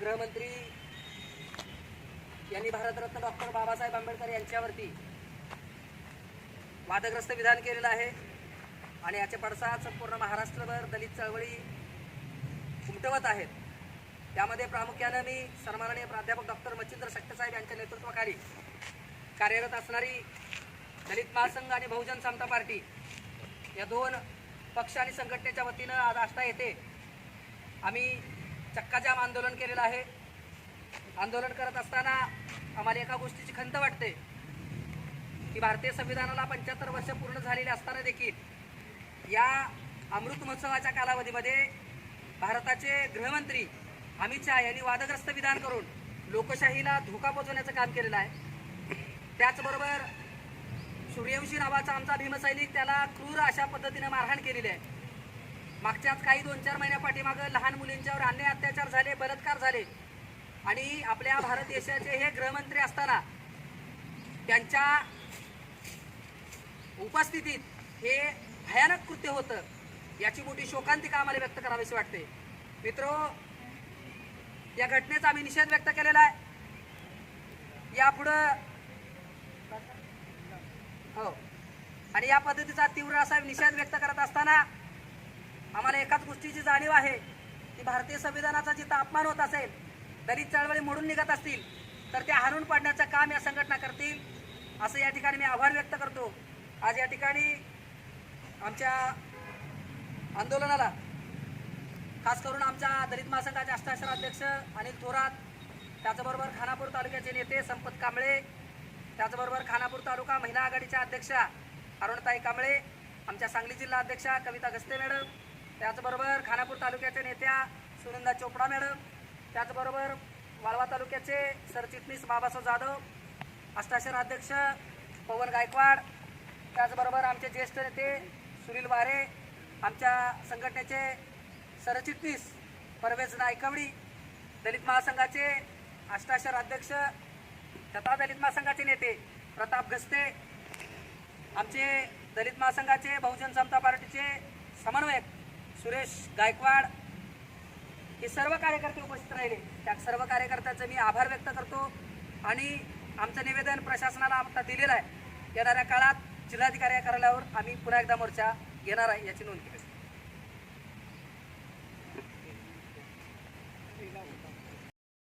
गृहमंत्री यांनी भारतरत्न डॉक्टर बाबासाहेब आंबेडकर यांच्यावरती वादग्रस्त विधान केलेलं आहे. आणि याचे पडसाद संपूर्ण महाराष्ट्रभर दलित चळवळी उमटवत आहेत. त्यामध्ये प्रामुख्यानं मी सन्माननीय प्राध्यापक डॉक्टर मच्छिंद्र साहेब यांच्या नेतृत्वाखाली कार्यरत असणारी दलित महासंघ आणि बहुजन समता पार्टी या दोन पक्ष आणि संघटनेच्या वतीनं आज आष्टा येथे आम्ही चक्काजाम आंदोलन केलेलं आहे. आंदोलन करत असताना आम्हाला एका गोष्टीची खंत वाटते. की भारतीय संविधानाला पंच्याहत्तर वर्ष पूर्ण झालेले असताना देखील या अमृत महोत्सवाच्या कालावधीमध्ये भारताचे गृहमंत्री अमित शहा यांनी वादग्रस्त विधान करून लोकशाहीला धोका पोचवण्याचं काम केलेलं आहे. त्याचबरोबर सूर्यवंशी नावाचा आमचा भीमसैनिक त्याला क्रूर अशा पद्धतीने मारहाण केलेली आहे. मागच्याच काही दोन चार महिन्या पाठीमागं लहान मुलींच्यावर अन्याय अत्याचार झाले बलात्कार झाले. आणि आपल्या भारत देशाचे हे गृहमंत्री असताना त्यांच्या उपस्थितीत हे भयानक कृत्य होतं याची मोठी शोकांतिका आम्हाला व्यक्त करावीशी वाटते. मित्रो या घटनेचा आम्ही निषेध व्यक्त केलेला आहे. यापुढं हो. आणि या पद्धतीचा तीव्र असा निषेध व्यक्त करत असताना आम्हाला एकाच गोष्टीची जाणीव आहे की भारतीय संविधानाचा जिथं अपमान होत असेल दलित चळवळी मोडून निघत असतील तर त्या हाणून पाडण्याचं काम या संघटना करतील असं या ठिकाणी मी आभार व्यक्त करतो. आज या ठिकाणी आमच्या आंदोलनाला खास करून आमच्या दलित महासंघाचे अष्टाक्षर अध्यक्ष अनिल थोरात त्याचबरोबर खानापूर तालुक्याचे नेते संपत कांबळे त्याचबरोबर खानापूर तालुका महिला आघाडीच्या अध्यक्षा अरुणताई कांबळे आमच्या सांगली जिल्हा अध्यक्षा कविता गस्ते मॅडम त्याचबरोबर खानापूर तालुक्याच्या नेत्या सुनंदा चोपडा मॅडम त्याचबरोबर वाळवा तालुक्याचे सरचिटणीस बाबासाहेब जाधव अष्टाक्षर अध्यक्ष पवन गायकवाड त्याचबरोबर आमचे ज्येष्ठ नेते सुनील वारे आमच्या संघटनेचे सरचिटणीस परवेज नायकवडी दलित महासंघाचे अष्टाक्षर अध्यक्ष तथा दलित महासंघाचे नेते प्रताप गस्ते आमचे दलित महासंघाचे बहुजन समता पार्टीचे समन्वयक सुरेश गायकवाड हे सर्व कार्यकर्ते उपस्थित राहिले. त्या सर्व कार्यकर्त्यांचे मी आभार व्यक्त करतो आणि आमचं निवेदन प्रशासनाला आता दिलेलं आहे. येणाऱ्या काळात जिल्हाधिकारी कार्यालयावर आम्ही पुन्हा एकदा मोर्चा घेणार आहे याची नोंद केली